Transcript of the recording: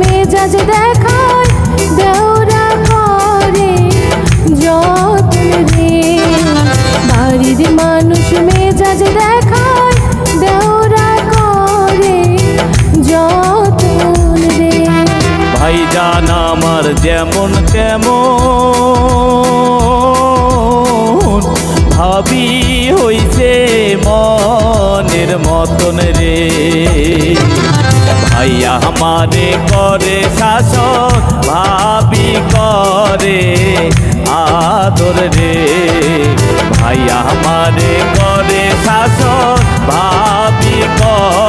মেজাজ দেখায়, দেওরা করে যতন রে বাড়ির মানুষ মেজাজ দেখায়, দেওরা করে যতন রে ভাইজান আমার যেমন তেমন, ভাবি হইছে মনের মতন রে। আমারে করে শাসন ভাবি করে আদর রে ভাইয়া আমারে করে শাসন ভাবি করে